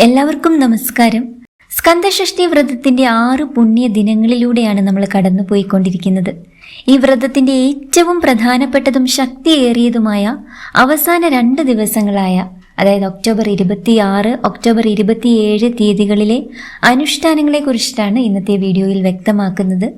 എല്ലാവർക്കും നമസ്കാരം. സ്കന്ദഷഷ്ടി വ്രതത്തിന്റെ ആറ് പുണ്യ ദിനങ്ങളിലൂടെയാണ് നമ്മൾ കടന്നുപോയിക്കൊണ്ടിരിക്കുന്നത്. ഈ വ്രതത്തിന്റെ ഏറ്റവും പ്രധാനപ്പെട്ടതും ശക്തിയേറിയതുമായ അവസാന രണ്ട് ദിവസങ്ങളായ അതായത് ഒക്ടോബർ ഇരുപത്തിയാറ് ഒക്ടോബർ ഇരുപത്തിയേഴ് തീയതികളിലെ അനുഷ്ഠാനങ്ങളെ കുറിച്ചിട്ടാണ് ഇന്നത്തെ വീഡിയോയിൽ വ്യക്തമാക്കുന്നത്.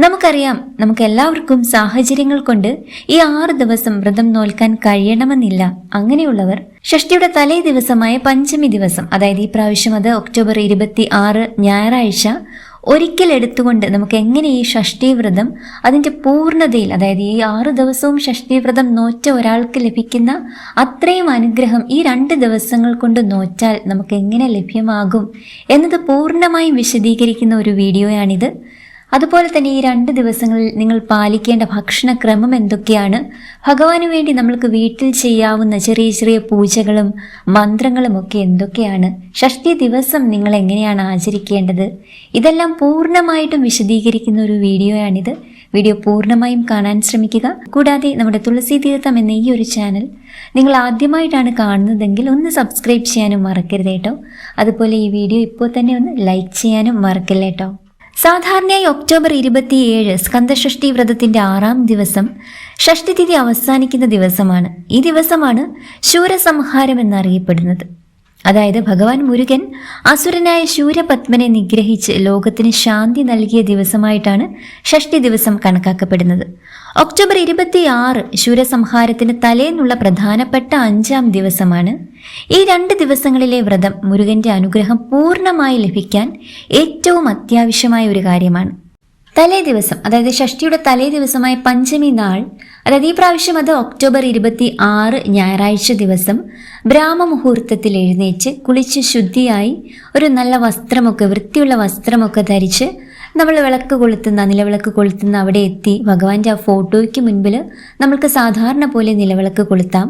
നമുക്കറിയാം നമുക്ക് എല്ലാവർക്കും സാഹചര്യങ്ങൾ കൊണ്ട് ഈ ആറ് ദിവസം വ്രതം നോൽക്കാൻ കഴിയണമെന്നില്ല. അങ്ങനെയുള്ളവർ ഷഷ്ടിയുടെ തലേ ദിവസമായ പഞ്ചമി ദിവസം അതായത് ഈ പ്രാവശ്യം അത് ഒക്ടോബർ ഇരുപത്തി ആറ് ഞായറാഴ്ച ഒരിക്കൽ എടുത്തുകൊണ്ട് നമുക്ക് എങ്ങനെ ഈ ഷഷ്ടി വ്രതം അതിന്റെ പൂർണതയിൽ അതായത് ഈ ആറ് ദിവസവും ഷഷ്ടി വ്രതം നോറ്റ ഒരാൾക്ക് ലഭിക്കുന്ന അത്രയും അനുഗ്രഹം ഈ രണ്ട് ദിവസങ്ങൾ കൊണ്ട് നോറ്റാൽ നമുക്ക് എങ്ങനെ ലഭ്യമാകും എന്നത് പൂർണമായും വിശദീകരിക്കുന്ന ഒരു വീഡിയോയാണിത്. അതുപോലെ തന്നെ ഈ രണ്ട് ദിവസങ്ങളിൽ നിങ്ങൾ പാലിക്കേണ്ട ഭക്ഷണക്രമം എന്തൊക്കെയാണ്? ഭഗവാന് വേണ്ടി നമ്മൾക്ക് വീട്ടിൽ ചെയ്യാവുന്ന ചെറിയ ചെറിയ പൂജകളും മന്ത്രങ്ങളും ഒക്കെ എന്തൊക്കെയാണ്? ഷഷ്ടി ദിവസം നിങ്ങൾ എങ്ങനെയാണ് ആചരിക്കേണ്ടത്? ഇതെല്ലാം പൂർണമായിട്ടും വിശദീകരിക്കുന്ന ഒരു വീഡിയോയാണിത്. വീഡിയോ പൂർണമായും കാണാൻ ശ്രമിക്കുക. കൂടാതെ നമ്മുടെ തുളസി തീർത്ഥം എന്ന ഈ ഒരു ചാനൽ നിങ്ങൾ ആദ്യമായിട്ടാണ് കാണുന്നതെങ്കിൽ ഒന്ന് സബ്സ്ക്രൈബ് ചെയ്യാനും മറക്കരുത് കേട്ടോ. അതുപോലെ ഈ വീഡിയോ ഇപ്പോൾ തന്നെ ഒന്ന് ലൈക്ക് ചെയ്യാനും മറക്കില്ല കേട്ടോ. സാധാരണയായി ഒക്ടോബർ ഇരുപത്തിയേഴ് സ്കന്ദഷഷ്ടി വ്രതത്തിന്റെ ആറാം ദിവസം ഷഷ്ടിതിഥി അവസാനിക്കുന്ന ദിവസമാണ്. ഈ ദിവസമാണ് ശൂരസംഹാരം എന്നറിയപ്പെടുന്നത് അതായത് ഭഗവാൻ മുരുകൻ അസുരനായ ശൂരപത്മനെ നിഗ്രഹിച്ച് ലോകത്തിന് ശാന്തി നൽകിയ ദിവസമായിട്ടാണ് ഷഷ്ടി ദിവസം കണക്കാക്കപ്പെടുന്നത്. ഒക്ടോബർ ഇരുപത്തിയാറ് ശൂരസംഹാരത്തിന് തലേന്നുള്ള പ്രധാനപ്പെട്ട അഞ്ചാം ദിവസമാണ്. ഈ രണ്ട് ദിവസങ്ങളിലെ വ്രതം മുരുകന്റെ അനുഗ്രഹം പൂർണമായി ലഭിക്കാൻ ഏറ്റവും അത്യാവശ്യമായ ഒരു കാര്യമാണ്. തലേ ദിവസം അതായത് ഷഷ്ടിയുടെ തലേ ദിവസമായ പഞ്ചമി നാൾ അതായത് ഈ പ്രാവശ്യം അത് ഒക്ടോബർ ഇരുപത്തി ആറ് ഞായറാഴ്ച ദിവസം ബ്രാഹ്മ മുഹൂർത്തത്തിൽ എഴുന്നേറ്റ് കുളിച്ച് ശുദ്ധിയായി ഒരു നല്ല വസ്ത്രമൊക്കെ വൃത്തിയുള്ള വസ്ത്രമൊക്കെ ധരിച്ച് നമ്മൾ വിളക്ക് കൊളുത്തുന്ന നിലവിളക്ക് കൊളുത്തുന്ന അവിടെ എത്തി ഭഗവാന്റെ ആ ഫോട്ടോയ്ക്ക് മുൻപിൽ നമ്മൾക്ക് സാധാരണ പോലെ നിലവിളക്ക് കൊളുത്താം.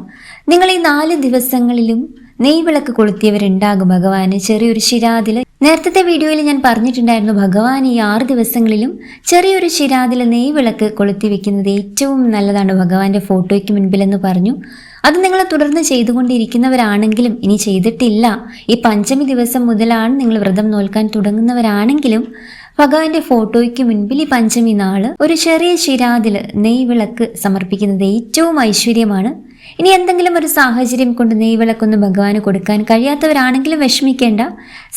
നിങ്ങൾ ഈ നാല് ദിവസങ്ങളിലും നെയ്വിളക്ക് കൊളുത്തിയവരുണ്ടാകും ഭഗവാന്. ചെറിയൊരു ശിരാതിൽ നേരത്തെ വീഡിയോയിൽ ഞാൻ പറഞ്ഞിട്ടുണ്ടായിരുന്നു ഭഗവാൻ ഈ ആറ് ദിവസങ്ങളിലും ചെറിയൊരു ശിരാതിൽ നെയ്വിളക്ക് കൊളുത്തി വെക്കുന്നത് ഏറ്റവും നല്ലതാണ്. ഭഗവാന്റെ ഫോട്ടോയ്ക്ക് മുൻപിലെന്ന് പറഞ്ഞു. അത് നിങ്ങൾ തുടർന്ന് ചെയ്തുകൊണ്ടിരിക്കുന്നവരാണെങ്കിലും ഇനി ചെയ്തിട്ടില്ല. ഈ പഞ്ചമി ദിവസം മുതലാണ് നിങ്ങൾ വ്രതം നോൽക്കാൻ തുടങ്ങുന്നവരാണെങ്കിലും ഭഗവാന്റെ ഫോട്ടോയ്ക്ക് മുൻപിൽ ഈ പഞ്ചമി നാൾ ഒരു ചെറിയ ശിരാതിൽ നെയ്വിളക്ക് സമർപ്പിക്കുന്നത് ഏറ്റവും ഐശ്വര്യമാണ്. ഇനി എന്തെങ്കിലും ഒരു സാഹചര്യം കൊണ്ട് നെയ്വിളക്കൊന്ന് ഭഗവാന് കൊടുക്കാൻ കഴിയാത്തവരാണെങ്കിലും വിഷമിക്കേണ്ട.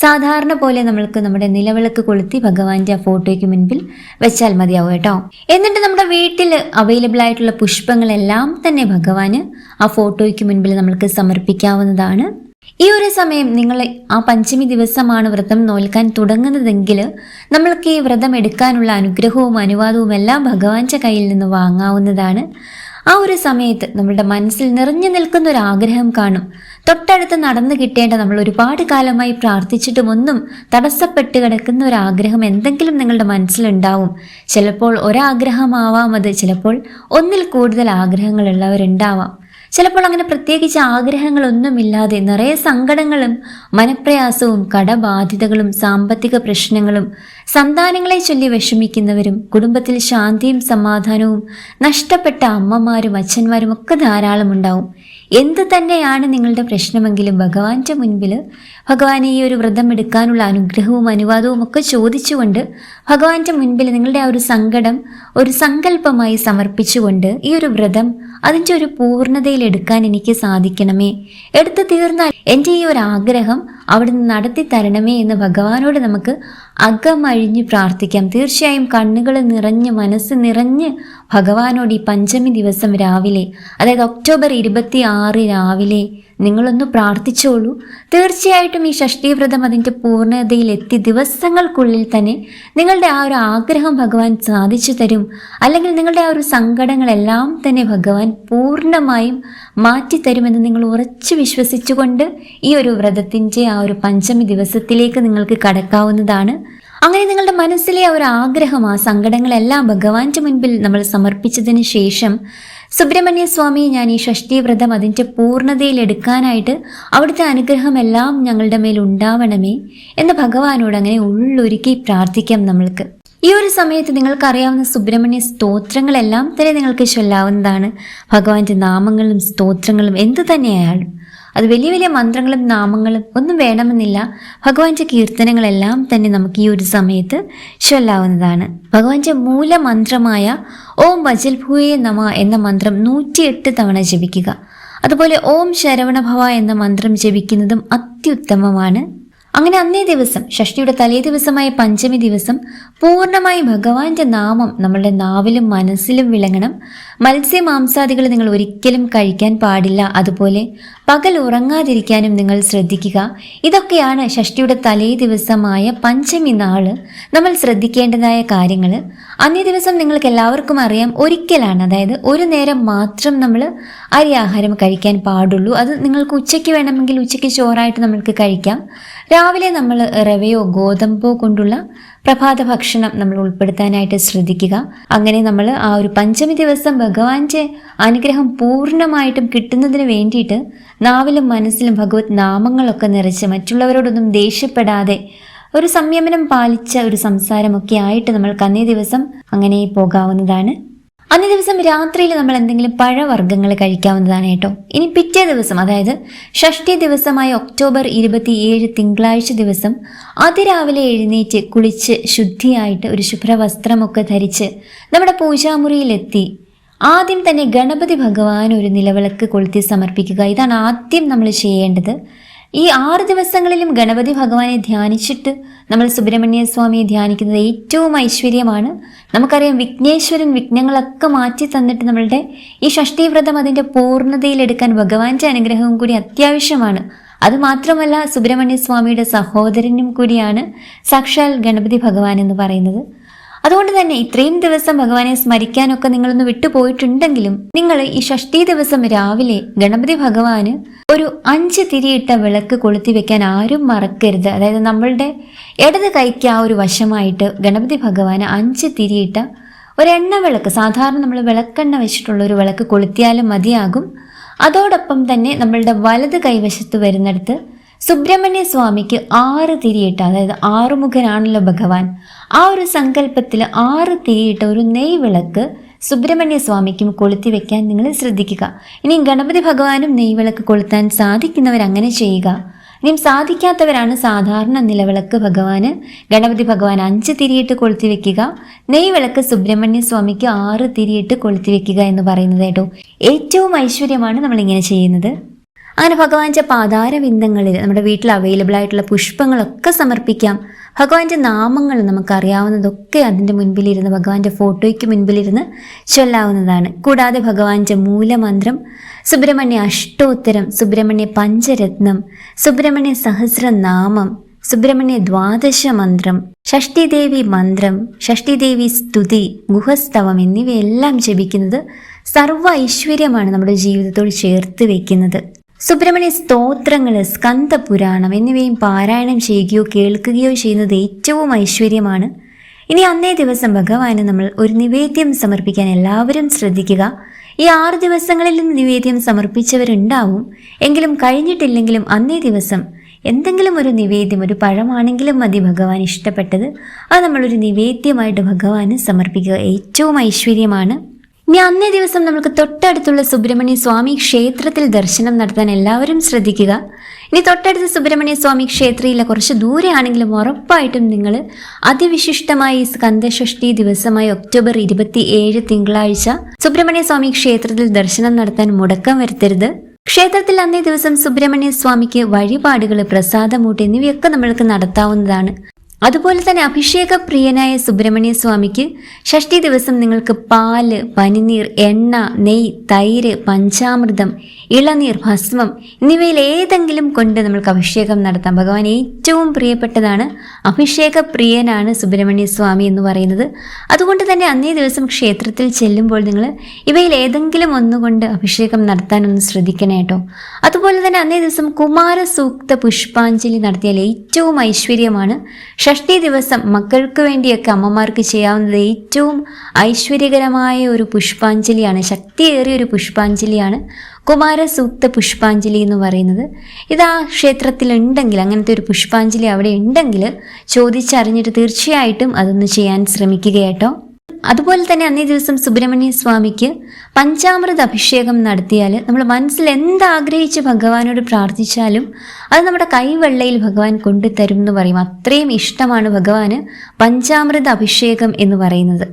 സാധാരണ പോലെ നമ്മൾക്ക് നമ്മുടെ നിലവിളക്ക് കൊളുത്തി ഭഗവാന്റെ ആ ഫോട്ടോയ്ക്ക് മുൻപിൽ വെച്ചാൽ മതിയാവും കേട്ടോ. എന്നിട്ട് നമ്മുടെ വീട്ടിൽ അവൈലബിൾ ആയിട്ടുള്ള പുഷ്പങ്ങളെല്ലാം തന്നെ ഭഗവാന് ആ ഫോട്ടോയ്ക്ക് മുൻപിൽ നമ്മൾക്ക് സമർപ്പിക്കാവുന്നതാണ്. ഈ ഒരു സമയം നിങ്ങൾ ആ പഞ്ചമി ദിവസമാണ് വ്രതം നോൽക്കാൻ തുടങ്ങുന്നതെങ്കിൽ നമ്മൾക്ക് ഈ വ്രതം എടുക്കാനുള്ള അനുഗ്രഹവും അനുവാദവും എല്ലാം ഭഗവാന്റെ കയ്യിൽ നിന്ന് വാങ്ങാവുന്നതാണ്. ആ ഒരു സമയത്ത് നമ്മളുടെ മനസ്സിൽ നിറഞ്ഞു നിൽക്കുന്ന ഒരു ആഗ്രഹം കാണും. തൊട്ടടുത്ത് നടന്നു കിട്ടേണ്ട നമ്മൾ ഒരുപാട് കാലമായി പ്രാർത്ഥിച്ചിട്ടും ഒന്നും തടസ്സപ്പെട്ട് കിടക്കുന്ന ഒരു ആഗ്രഹം എന്തെങ്കിലും നിങ്ങളുടെ മനസ്സിലുണ്ടാവും. ചിലപ്പോൾ ഒരാഗ്രഹമാവാം അത്. ചിലപ്പോൾ ഒന്നിൽ കൂടുതൽ ആഗ്രഹങ്ങളുള്ളവരുണ്ടാവാം. ചിലപ്പോൾ അങ്ങനെ പ്രത്യേകിച്ച് ആഗ്രഹങ്ങളൊന്നുമില്ലാതെ നിറയെ സങ്കടങ്ങളും മനപ്രയാസവും കടബാധ്യതകളും സാമ്പത്തിക പ്രശ്നങ്ങളും സന്താനങ്ങളെ ചൊല്ലി വിഷമിക്കുന്നവരും കുടുംബത്തിൽ ശാന്തിയും സമാധാനവും നഷ്ടപ്പെട്ട അമ്മമാരും അച്ഛന്മാരും ഒക്കെ ധാരാളം ഉണ്ടാവും എന്ത് തന്നെയാണ് നിങ്ങളുടെ പ്രശ്നമെങ്കിലും ഭഗവാന്റെ മുൻപിൽ ഭഗവാൻ ഈ ഒരു വ്രതം എടുക്കാനുള്ള അനുഗ്രഹവും അനുവാദവും ഒക്കെ ചോദിച്ചുകൊണ്ട് ഭഗവാന്റെ മുൻപിൽ നിങ്ങളുടെ ആ ഒരു സങ്കടം ഒരു സങ്കല്പമായി സമർപ്പിച്ചുകൊണ്ട് ഈ ഒരു വ്രതം അതിന്റെ ഒരു പൂർണതയിൽ എടുക്കാൻ എനിക്ക് സാധിക്കണമേ. എടുത്തു തീർന്നാൽ എന്റെ ഈ ഒരു ആഗ്രഹം അവിടുന്ന് നടത്തി തരണമേ എന്ന് ഭഗവാനോട് നമുക്ക് അകമഴിഞ്ഞ് പ്രാർത്ഥിക്കാം. തീർച്ചയായും കണ്ണുകൾ നിറഞ്ഞ് മനസ്സ് നിറഞ്ഞ് ഭഗവാനോട് ഈ പഞ്ചമി ദിവസം രാവിലെ അതായത് ഒക്ടോബർ ഇരുപത്തി ആറ് രാവിലെ നിങ്ങളൊന്ന് പ്രാർത്ഥിച്ചോളൂ. തീർച്ചയായിട്ടും ഈ ഷഷ്ടിവ്രതം അതിന്റെ പൂർണതയിൽ എത്തി ദിവസങ്ങൾക്കുള്ളിൽ തന്നെ നിങ്ങളുടെ ആ ഒരു ആഗ്രഹം ഭഗവാൻ സാധിച്ചു തരും. അല്ലെങ്കിൽ നിങ്ങളുടെ ആ ഒരു സങ്കടങ്ങളെല്ലാം തന്നെ ഭഗവാൻ പൂർണമായും മാറ്റിത്തരുമെന്ന് നിങ്ങൾ ഉറച്ചു വിശ്വസിച്ചുകൊണ്ട് ഈ ഒരു വ്രതത്തിന്റെ ആ ഒരു പഞ്ചമി ദിവസത്തിലേക്ക് നിങ്ങൾക്ക് കടക്കാവുന്നതാണ്. അങ്ങനെ നിങ്ങളുടെ മനസ്സിലെ ആ ഒരു ആഗ്രഹം ആ സങ്കടങ്ങളെല്ലാം ഭഗവാന്റെ മുൻപിൽ നമ്മൾ സമർപ്പിച്ചതിന് ശേഷം സുബ്രഹ്മണ്യ സ്വാമി ഞാൻ ഈ ഷഷ്ടി വ്രതം അതിന്റെ പൂർണതയിൽ എടുക്കാനായിട്ട് അവിടുത്തെ അനുഗ്രഹമെല്ലാം ഞങ്ങളുടെ മേൽ ഉണ്ടാവണമേ എന്ന് ഭഗവാനോട് അങ്ങനെ ഉള്ളൊരുക്കി പ്രാർത്ഥിക്കാം നമ്മൾക്ക്. ഈ ഒരു സമയത്ത് നിങ്ങൾക്കറിയാവുന്ന സുബ്രഹ്മണ്യ സ്തോത്രങ്ങളെല്ലാം തന്നെ നിങ്ങൾക്ക് ചൊല്ലാവുന്നതാണ്. ഭഗവാന്റെ നാമങ്ങളും സ്തോത്രങ്ങളും എന്തു തന്നെയായാലും അത് വലിയ വലിയ മന്ത്രങ്ങളും നാമങ്ങളും ഒന്നും വേണമെന്നില്ല. ഭഗവാന്റെ കീർത്തനങ്ങളെല്ലാം തന്നെ നമുക്ക് ഈ ഒരു സമയത്ത് ചൊല്ലാവുന്നതാണ്. ഭഗവാന്റെ മൂലമന്ത്രമായ ഓം വജൽഭൂയെ നമ എന്ന മന്ത്രം നൂറ്റിയെട്ട് തവണ ജപിക്കുക. അതുപോലെ ഓം ശരവണഭവ എന്ന മന്ത്രം ജപിക്കുന്നതും അത്യുത്തമമാണ്. അങ്ങനെ അന്നേ ദിവസം ഷഷ്ടിയുടെ തലേ ദിവസമായ പഞ്ചമി ദിവസം പൂർണമായി ഭഗവാന്റെ നാമം നമ്മളുടെ നാവിലും മനസ്സിലും വിളങ്ങണം. മത്സ്യ മാംസാദികൾ നിങ്ങൾ ഒരിക്കലും കഴിക്കാൻ പാടില്ല. അതുപോലെ പകൽ ഉറങ്ങാതിരിക്കാനും നിങ്ങൾ ശ്രദ്ധിക്കുക. ഇതൊക്കെയാണ് ഷഷ്ടിയുടെ തലേ ദിവസമായ പഞ്ചമി നാൾ നമ്മൾ ശ്രദ്ധിക്കേണ്ടതായ കാര്യങ്ങൾ അന്നേ ദിവസം നിങ്ങൾക്ക് എല്ലാവർക്കും അറിയാം ഒരിക്കലാണ്. അതായത് ഒരു നേരം മാത്രം നമ്മൾ അരി ആഹാരം കഴിക്കാൻ പാടുള്ളൂ. അത് നിങ്ങൾക്ക് ഉച്ചയ്ക്ക് വേണമെങ്കിൽ ഉച്ചയ്ക്ക് ചോറായിട്ട് നമ്മൾക്ക് കഴിക്കാം. രാവിലെ നമ്മൾ റവയോ ഗോതമ്പോ കൊണ്ടുള്ള പ്രഭാത ഭക്ഷണം നമ്മൾ ഉൾപ്പെടുത്താനായിട്ട് ശ്രദ്ധിക്കുക. അങ്ങനെ നമ്മൾ ആ ഒരു പഞ്ചമി ദിവസം ഭഗവാന്റെ അനുഗ്രഹം പൂർണമായിട്ടും കിട്ടുന്നതിന് വേണ്ടിയിട്ട് നാവിലും മനസ്സിലും ഭഗവത് നാമങ്ങളൊക്കെ നിറച്ച് മറ്റുള്ളവരോടൊന്നും ദേഷ്യപ്പെടാതെ ഒരു സംയമനം പാലിച്ച ഒരു സംസാരമൊക്കെ ആയിട്ട് നമ്മൾക്ക് അന്നേ ദിവസം അങ്ങനെ പോകാവുന്നതാണ്. അന്നേ ദിവസം രാത്രിയിൽ നമ്മൾ എന്തെങ്കിലും പഴവർഗങ്ങൾ കഴിക്കാവുന്നതാണ് കേട്ടോ. ഇനി പിറ്റേ ദിവസം അതായത് ഷഷ്ടി ദിവസമായ ഒക്ടോബർ ഇരുപത്തിയേഴ് തിങ്കളാഴ്ച ദിവസം അതിരാവിലെ എഴുന്നേറ്റ് കുളിച്ച് ശുദ്ധിയായിട്ട് ഒരു ശുഭ്രവസ്ത്രമൊക്കെ ധരിച്ച് നമ്മുടെ പൂജാമുറിയിലെത്തി. ആദ്യം തന്നെ ഗണപതി ഭഗവാൻ ഒരു നിലവിളക്ക് കൊളുത്തി സമർപ്പിക്കുക. ഇതാണ് ആദ്യം നമ്മൾ ചെയ്യേണ്ടത്. ഈ ആറ് ദിവസങ്ങളിലും ഗണപതി ഭഗവാനെ ധ്യാനിച്ചിട്ട് നമ്മൾ സുബ്രഹ്മണ്യ സ്വാമിയെ ധ്യാനിക്കുന്നത് ഏറ്റവും ഐശ്വര്യമാണ്. നമുക്കറിയാം വിഘ്നേശ്വരൻ വിഘ്നങ്ങളൊക്കെ മാറ്റി തന്നിട്ട് നമ്മളുടെ ഈ ഷഷ്ടിവ്രതം അതിന്റെ പൂർണതയിലെടുക്കാൻ ഭഗവാന്റെ അനുഗ്രഹവും കൂടി അത്യാവശ്യമാണ്. അതുമാത്രമല്ല സുബ്രഹ്മണ്യ സ്വാമിയുടെ സഹോദരനും കൂടിയാണ്. സാക്ഷാൽ ഗണപതി ഭഗവാൻ എന്ന് പറയുന്നത്. അതുകൊണ്ട് തന്നെ ഇത്രയും ദിവസം ഭഗവാനെ സ്മരിക്കാനൊക്കെ നിങ്ങളൊന്ന് വിട്ടുപോയിട്ടുണ്ടെങ്കിലും നിങ്ങൾ ഈ ഷഷ്ടി ദിവസം രാവിലെ ഗണപതി ഭഗവാന് ഒരു അഞ്ച് തിരിയിട്ട വിളക്ക് കൊളുത്തി വെക്കാൻ ആരും മറക്കരുത്. അതായത് നമ്മളുടെ ഇടത് കൈക്ക് ആ ഒരു വശമായിട്ട് ഗണപതി ഭഗവാന് അഞ്ച് തിരിയിട്ട ഒരെണ്ണ വിളക്ക് സാധാരണ നമ്മൾ വിളക്കെണ്ണ വെച്ചിട്ടുള്ള ഒരു വിളക്ക് കൊളുത്തിയാലും മതിയാകും. അതോടൊപ്പം തന്നെ നമ്മളുടെ വലത് കൈവശത്ത് വരുന്നിടത്ത് സുബ്രഹ്മണ്യ സ്വാമിക്ക് ആറ് തിരിയിട്ട അതായത് ആറുമുഖനാണല്ലോ ഭഗവാൻ. ആ ഒരു സങ്കല്പത്തിൽ ആറ് തീയിട്ട ഒരു നെയ് വിളക്ക് സുബ്രഹ്മണ്യ സ്വാമിക്കും കൊളുത്തി വെക്കാൻ നിങ്ങൾ ശ്രദ്ധിക്കുക. ഇനി ഗണപതി ഭഗവാനും നെയ്വിളക്ക് കൊളുത്താൻ സാധിക്കുന്നവർ അങ്ങനെ ചെയ്യുക. ഇനിയും സാധിക്കാത്തവരാണ് സാധാരണ നിലവിളക്ക് ഭഗവാന്. ഗണപതി ഭഗവാൻ അഞ്ച് തിരിയിട്ട് കൊളുത്തി വെക്കുക. നെയ്വിളക്ക് സുബ്രഹ്മണ്യ സ്വാമിക്ക് ആറ് തിരിയിട്ട് കൊളുത്തി വെക്കുക എന്ന് പറയുന്നത് കേട്ടോ. ഏറ്റവും ഐശ്വര്യമാണ് നമ്മൾ ഇങ്ങനെ ചെയ്യുന്നത്. അങ്ങനെ ഭഗവാന്റെ പാതാരവിന്ദങ്ങളിൽ നമ്മുടെ വീട്ടിൽ അവൈലബിൾ ആയിട്ടുള്ള പുഷ്പങ്ങളൊക്കെ സമർപ്പിക്കാം. ഭഗവാന്റെ നാമങ്ങൾ നമുക്കറിയാവുന്നതൊക്കെ അതിന്റെ മുൻപിലിരുന്ന് ഭഗവാന്റെ ഫോട്ടോയ്ക്ക് മുൻപിലിരുന്ന് ചൊല്ലാവുന്നതാണ്. കൂടാതെ ഭഗവാന്റെ മൂലമന്ത്രം സുബ്രഹ്മണ്യ അഷ്ടോത്തരം സുബ്രഹ്മണ്യ പഞ്ചരത്നം സുബ്രഹ്മണ്യ സഹസ്രനാമം സുബ്രഹ്മണ്യ ദ്വാദശ മന്ത്രം ഷഷ്ടിദേവി മന്ത്രം ഷഷ്ടിദേവി സ്തുതി ഗുഹസ്തവം എന്നിവയെല്ലാം ജപിക്കുന്നത് സർവ ഐശ്വര്യമാണ് നമ്മുടെ ജീവിതത്തോട് ചേർത്ത് വയ്ക്കുന്നത് സുബ്രഹ്മണ്യ സ്തോത്രങ്ങൾ സ്കന്ധപുരാണം എന്നിവയും പാരായണം ചെയ്യുകയോ കേൾക്കുകയോ ചെയ്യുന്നത് ഏറ്റവും ഐശ്വര്യമാണ്. ഇനി അന്നേ ദിവസം ഭഗവാന് നമ്മൾ ഒരു നിവേദ്യം സമർപ്പിക്കാൻ എല്ലാവരും ശ്രദ്ധിക്കുക. ഈ ആറ് ദിവസങ്ങളിലും നിവേദ്യം സമർപ്പിച്ചവരുണ്ടാവും. എങ്കിലും കഴിഞ്ഞിട്ടില്ലെങ്കിലും അന്നേ ദിവസം എന്തെങ്കിലും ഒരു നിവേദ്യം ഒരു പഴമാണെങ്കിലും മതി ഭഗവാൻ ഇഷ്ടപ്പെട്ടത്. അത് നമ്മളൊരു നിവേദ്യമായിട്ട് ഭഗവാന് സമർപ്പിക്കുക ഏറ്റവും ഐശ്വര്യമാണ്. ഇനി അന്നേ ദിവസം നമുക്ക് തൊട്ടടുത്തുള്ള സുബ്രഹ്മണ്യ സ്വാമി ക്ഷേത്രത്തിൽ ദർശനം നടത്താൻ എല്ലാവരും ശ്രദ്ധിക്കുക. ഇനി തൊട്ടടുത്ത സുബ്രഹ്മണ്യ സ്വാമി ക്ഷേത്രയിലെ കുറച്ച് ദൂരെയാണെങ്കിലും ഉറപ്പായിട്ടും നിങ്ങൾ അതിവിശിഷ്ടമായ ഈ സ്കന്ദഷഷ്ടി ദിവസമായ ഒക്ടോബർ ഇരുപത്തി ഏഴ് തിങ്കളാഴ്ച സുബ്രഹ്മണ്യ സ്വാമി ക്ഷേത്രത്തിൽ ദർശനം നടത്താൻ മുടക്കം വരുത്തരുത്. ക്ഷേത്രത്തിൽ അന്നേ ദിവസം സുബ്രഹ്മണ്യ സ്വാമിക്ക് വഴിപാടുകൾ പ്രസാദമൂട്ട് എന്നിവയൊക്കെ നമ്മൾക്ക് നടത്താവുന്നതാണ്. അതുപോലെ തന്നെ അഭിഷേക പ്രിയനായ സുബ്രഹ്മണ്യ സ്വാമിക്ക് ഷഷ്ടി ദിവസം നിങ്ങൾക്ക് പാൽ പനിനീർ എണ്ണ നെയ് തൈര് പഞ്ചാമൃതം ഇളനീർ ഭസ്മം എന്നിവയിൽ ഏതെങ്കിലും കൊണ്ട് നമ്മൾക്ക് അഭിഷേകം നടത്താം. ഭഗവാൻ ഏറ്റവും പ്രിയപ്പെട്ടതാണ് അഭിഷേക പ്രിയനാണ് സുബ്രഹ്മണ്യ സ്വാമി എന്ന് പറയുന്നത്. അതുകൊണ്ട് തന്നെ അന്നേ ദിവസം ക്ഷേത്രത്തിൽ ചെല്ലുമ്പോൾ നിങ്ങൾ ഇവയിൽ ഏതെങ്കിലും ഒന്നുകൊണ്ട് അഭിഷേകം നടത്താനൊന്ന് ശ്രദ്ധിക്കണേ കേട്ടോ. അതുപോലെ തന്നെ അന്നേ ദിവസം കുമാരസൂക്ത പുഷ്പാഞ്ജലി നടത്തിയാൽ ഏറ്റവും ഐശ്വര്യമാണ്. ഷഷ്ടി ദിവസം മക്കൾക്ക് വേണ്ടിയൊക്കെ അമ്മമാർക്ക് ചെയ്യാവുന്നത് ഏറ്റവും ഐശ്വര്യകരമായ ഒരു പുഷ്പാഞ്ജലിയാണ്. ശക്തിയേറിയ ഒരു പുഷ്പാഞ്ജലിയാണ്. കുമാരസൂക്ത പുഷ്പാഞ്ജലി എന്ന് പറയുന്നത്. ഇത് ആ ക്ഷേത്രത്തിൽ ഉണ്ടെങ്കിൽ അങ്ങനത്തെ ഒരു പുഷ്പാഞ്ജലി അവിടെ ഉണ്ടെങ്കിൽ ചോദിച്ചറിഞ്ഞിട്ട് തീർച്ചയായിട്ടും അതൊന്ന് ചെയ്യാൻ ശ്രമിക്കുക കേട്ടോ അതുപോലെ തന്നെ അന്നേ ദിവസം സുബ്രഹ്മണ്യ സ്വാമിക്ക് പഞ്ചാമൃത അഭിഷേകം നടത്തിയാൽ നമ്മൾ മനസ്സിൽ എന്താഗ്രഹിച്ച് ഭഗവാനോട് പ്രാർത്ഥിച്ചാലും അത് നമ്മുടെ കൈവെള്ളയിൽ ഭഗവാൻ കൊണ്ടുതരും എന്ന് പറയും. അത്രയും ഇഷ്ടമാണ് ഭഗവാന് പഞ്ചാമൃത അഭിഷേകം എന്ന് പറയുന്നത്.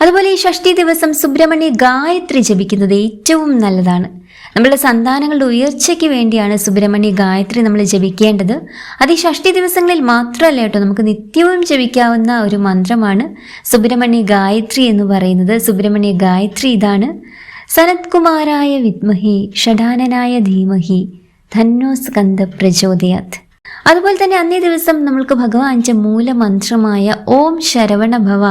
അതുപോലെ ഈ ഷഷ്ടി ദിവസം സുബ്രഹ്മണ്യ ഗായത്രി ജപിക്കുന്നത് ഏറ്റവും നല്ലതാണ്. നമ്മളുടെ സന്താനങ്ങളുടെ ഉയർച്ചയ്ക്ക് വേണ്ടിയാണ് സുബ്രഹ്മണ്യ ഗായത്രി നമ്മൾ ജപിക്കേണ്ടത്. അത് ഈ ഷഷ്ടി ദിവസങ്ങളിൽ മാത്രമല്ല കേട്ടോ നമുക്ക് നിത്യവും ജപിക്കാവുന്ന ഒരു മന്ത്രമാണ് സുബ്രഹ്മണ്യ ഗായത്രി എന്ന് പറയുന്നത്. സുബ്രഹ്മണ്യ ഗായത്രി ഇതാണ്. സനത്കുമാരായ വിദ്മഹി ഷഡാനനായ ധീമഹി ധന്നോ സ്കന്ദ പ്രചോദയാത്. അതുപോലെ തന്നെ അന്നേ ദിവസം നമ്മൾക്ക് ഭഗവാന്റെ മൂലമന്ത്രമായ ഓം ശരവണ ഭവ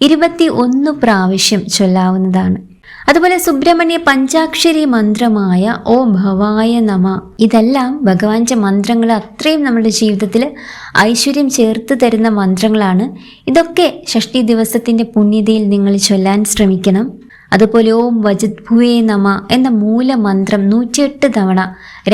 ഇരുപത്തി ഒന്ന് പ്രാവശ്യം ചൊല്ലാവുന്നതാണ്. അതുപോലെ സുബ്രഹ്മണ്യ പഞ്ചാക്ഷരി മന്ത്രമായ ഓ ഭവായ നമ. ഇതെല്ലാം ഭഗവാന്റെ മന്ത്രങ്ങൾ അത്രയും നമ്മുടെ ജീവിതത്തിൽ ഐശ്വര്യം ചേർത്ത് തരുന്ന മന്ത്രങ്ങളാണ്. ഇതൊക്കെ ഷഷ്ടി ദിവസത്തിന്റെ പുണ്യതയിൽ നിങ്ങൾ ചൊല്ലാൻ ശ്രമിക്കണം. അതുപോലെ ഓം വജദ്ഭുവേ നമ എന്ന മൂലമന്ത്രം നൂറ്റിയെട്ട് തവണ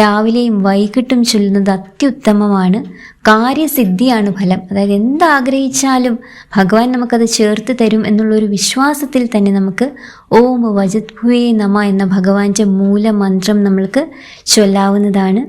രാവിലെയും വൈകിട്ടും ചൊല്ലുന്നത് അത്യുത്തമമാണ്. കാര്യസിദ്ധിയാണ് ഫലം. അതായത് എന്താഗ്രഹിച്ചാലും ഭഗവാൻ നമുക്കത് ചേർത്ത് തരും എന്നുള്ളൊരു വിശ്വാസത്തിൽ തന്നെ നമുക്ക് ഓം വജത്ഭുവേ നമ എന്ന ഭഗവാന്റെ മൂലമന്ത്രം നമ്മൾക്ക് ചൊല്ലാവുന്നതാണ്.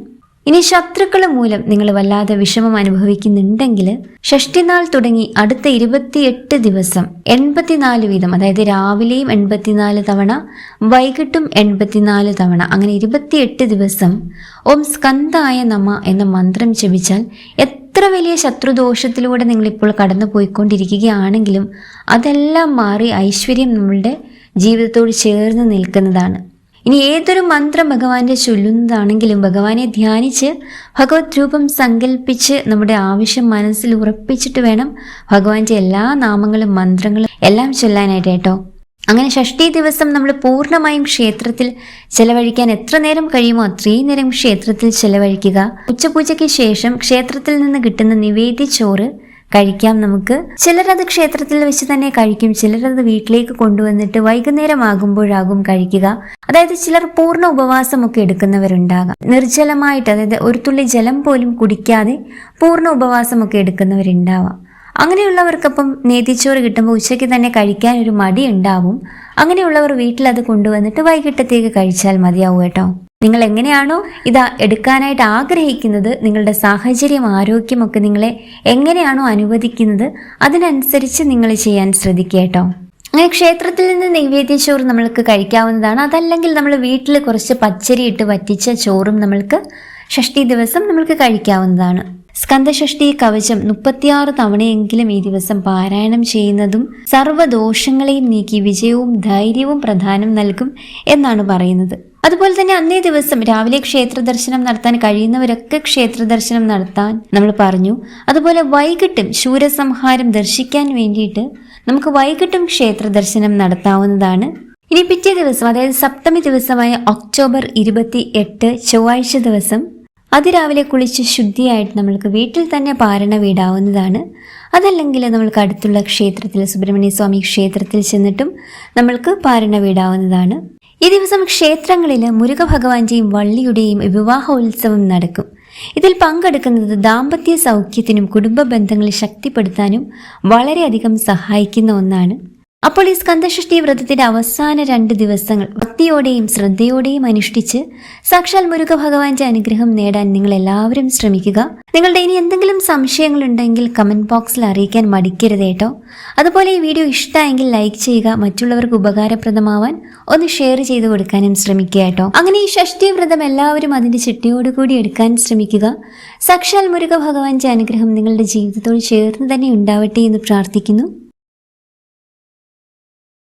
ഇനി ശത്രുക്കൾ മൂലം നിങ്ങൾ വല്ലാതെ വിഷമം അനുഭവിക്കുന്നുണ്ടെങ്കിൽ ഷഷ്ടിനാൾ തുടങ്ങി അടുത്ത ഇരുപത്തിയെട്ട് ദിവസം എൺപത്തിനാല് വീതം അതായത് രാവിലെയും എൺപത്തിനാല് തവണ വൈകിട്ടും എൺപത്തിനാല് തവണ അങ്ങനെ ഇരുപത്തിയെട്ട് ദിവസം ഓം സ്കന്ധായ നമ എന്ന മന്ത്രം ജപിച്ചാൽ എത്ര വലിയ ശത്രുദോഷത്തിലൂടെ നിങ്ങളിപ്പോൾ കടന്നു പോയിക്കൊണ്ടിരിക്കുകയാണെങ്കിലും അതെല്ലാം മാറി ഐശ്വര്യം നമ്മളുടെ ജീവിതത്തോട് ചേർന്ന് നിൽക്കുന്നതാണ്. ഇനി ഏതൊരു മന്ത്രം ഭഗവാന്റെ ചൊല്ലുന്നതാണെങ്കിലും ഭഗവാനെ ധ്യാനിച്ച് ഭഗവത് രൂപം സങ്കല്പിച്ച് നമ്മുടെ ആവശ്യം മനസ്സിൽ ഉറപ്പിച്ചിട്ട് വേണം ഭഗവാന്റെ എല്ലാ നാമങ്ങളും മന്ത്രങ്ങളും എല്ലാം ചൊല്ലാനായിട്ട് കേട്ടോ. അങ്ങനെ ഷഷ്ടി ദിവസം നമ്മൾ പൂർണമായും ക്ഷേത്രത്തിൽ ചെലവഴിക്കാൻ എത്ര നേരം കഴിയുമോ അത്രയും നേരം ക്ഷേത്രത്തിൽ ചെലവഴിക്കുക. ഉച്ചപൂജയ്ക്ക് ശേഷം ക്ഷേത്രത്തിൽ നിന്ന് കിട്ടുന്ന നിവേദ്യ ചോറ് കഴിക്കാം നമുക്ക്. ചിലരത് ക്ഷേത്രത്തിൽ വെച്ച് തന്നെ കഴിക്കും. ചിലരത് വീട്ടിലേക്ക് കൊണ്ടുവന്നിട്ട് വൈകുന്നേരം ആകുമ്പോഴാകും കഴിക്കുക. അതായത് ചിലർ പൂർണ ഉപവാസമൊക്കെ എടുക്കുന്നവരുണ്ടാകാം. നിർജലമായിട്ട് അതായത് ഒരു തുള്ളി ജലം പോലും കുടിക്കാതെ പൂർണ ഉപവാസമൊക്കെ എടുക്കുന്നവരുണ്ടാവാം. അങ്ങനെയുള്ളവർക്കപ്പം നേതിച്ചോറ് കിട്ടുമ്പോൾ ഉച്ചയ്ക്ക് തന്നെ കഴിക്കാൻ ഒരു മടി ഉണ്ടാവും അങ്ങനെയുള്ളവർ വീട്ടിൽ അത് കൊണ്ടുവന്നിട്ട് വൈകിട്ടത്തേക്ക് കഴിച്ചാൽ മതിയാവും കേട്ടോ. നിങ്ങൾ എങ്ങനെയാണോ ഇത് എടുക്കാനായിട്ട് ആഗ്രഹിക്കുന്നത് നിങ്ങളുടെ സാഹചര്യം ആരോഗ്യമൊക്കെ നിങ്ങളെ എങ്ങനെയാണോ അനുവദിക്കുന്നത് അതിനനുസരിച്ച് നിങ്ങൾ ചെയ്യാൻ ശ്രദ്ധിക്കുക കേട്ടോ. അങ്ങനെ ക്ഷേത്രത്തിൽ നിന്ന് നൈവേദ്യ ചോറ് നമ്മൾക്ക് കഴിക്കാവുന്നതാണ്. അതല്ലെങ്കിൽ നമ്മൾ വീട്ടിൽ കുറച്ച് പച്ചരി ഇട്ട് വറ്റിച്ച ചോറും നമ്മൾക്ക് ഷഷ്ടി ദിവസം നമ്മൾക്ക് കഴിക്കാവുന്നതാണ്. സ്കന്ദഷഷ്ടി കവചം മുപ്പത്തിയാറ് തവണയെങ്കിലും ഈ ദിവസം പാരായണം ചെയ്യുന്നതും സർവദോഷങ്ങളെയും നീക്കി വിജയവും ധൈര്യവും പ്രധാനം നൽകും എന്നാണ് പറയുന്നത്. അതുപോലെ തന്നെ അന്നേ ദിവസം രാവിലെ ക്ഷേത്ര ദർശനം നടത്താൻ കഴിയുന്നവരൊക്കെ ക്ഷേത്ര ദർശനം നടത്താൻ നമ്മൾ പറഞ്ഞു. അതുപോലെ വൈകിട്ടും ശൂരസംഹാരം ദർശിക്കാൻ വേണ്ടിയിട്ട് നമുക്ക് വൈകിട്ടും ക്ഷേത്ര ദർശനം നടത്താവുന്നതാണ്. ഇനി പിറ്റേ ദിവസം അതായത് സപ്തമി ദിവസമായ ഒക്ടോബർ ഇരുപത്തി എട്ട് ചൊവ്വാഴ്ച ദിവസം അതിരാവിലെ കുളിച്ച് ശുദ്ധിയായിട്ട് നമ്മൾക്ക് വീട്ടിൽ തന്നെ പാരണ വീടാവുന്നതാണ്. അതല്ലെങ്കിൽ നമ്മൾക്ക് അടുത്തുള്ള ക്ഷേത്രത്തിൽ സുബ്രഹ്മണ്യ സ്വാമി ക്ഷേത്രത്തിൽ ചെന്നിട്ടും നമ്മൾക്ക് പാരണ വീടാവുന്നതാണ്. ഈ ദിവസം ക്ഷേത്രങ്ങളിൽ മുരുക ഭഗവാന്റെയും വള്ളിയുടെയും വിവാഹോത്സവം നടക്കും. ഇതിൽ പങ്കെടുക്കുന്നത് ദാമ്പത്യ സൗഖ്യത്തിനും കുടുംബ ബന്ധങ്ങളെ ശക്തിപ്പെടുത്താനും വളരെയധികം സഹായിക്കുന്ന ഒന്നാണ്. അപ്പോൾ ഈ സ്കന്ധഷ്ഠി വ്രതത്തിന്റെ അവസാന രണ്ട് ദിവസങ്ങൾ ഭക്തിയോടെയും ശ്രദ്ധയോടെയും അനുഷ്ഠിച്ച് സാക്ഷാൽ മുരുക ഭഗവാന്റെ അനുഗ്രഹം നേടാൻ നിങ്ങൾ എല്ലാവരും ശ്രമിക്കുക. നിങ്ങളുടെ ഇനി എന്തെങ്കിലും സംശയങ്ങൾ ഉണ്ടെങ്കിൽ കമന്റ് ബോക്സിൽ അറിയിക്കാൻ മടിക്കരുത് കേട്ടോ. അതുപോലെ ഈ വീഡിയോ ഇഷ്ടമായെങ്കിൽ ലൈക്ക് ചെയ്യുക മറ്റുള്ളവർക്ക് ഉപകാരപ്രദമാവാൻ ഒന്ന് ഷെയർ ചെയ്ത് കൊടുക്കാനും ശ്രമിക്കുക കേട്ടോ. അങ്ങനെ ഈ ഷഷ്ടി വ്രതം എല്ലാവരും അതിന്റെ ചിട്ടയോടുകൂടി എടുക്കാൻ ശ്രമിക്കുക. സാക്ഷാൽ മുരുക ഭഗവാന്റെ അനുഗ്രഹം നിങ്ങളുടെ ജീവിതത്തോട് ചേർന്ന് തന്നെ ഉണ്ടാവട്ടെ എന്ന് പ്രാർത്ഥിക്കുന്നു.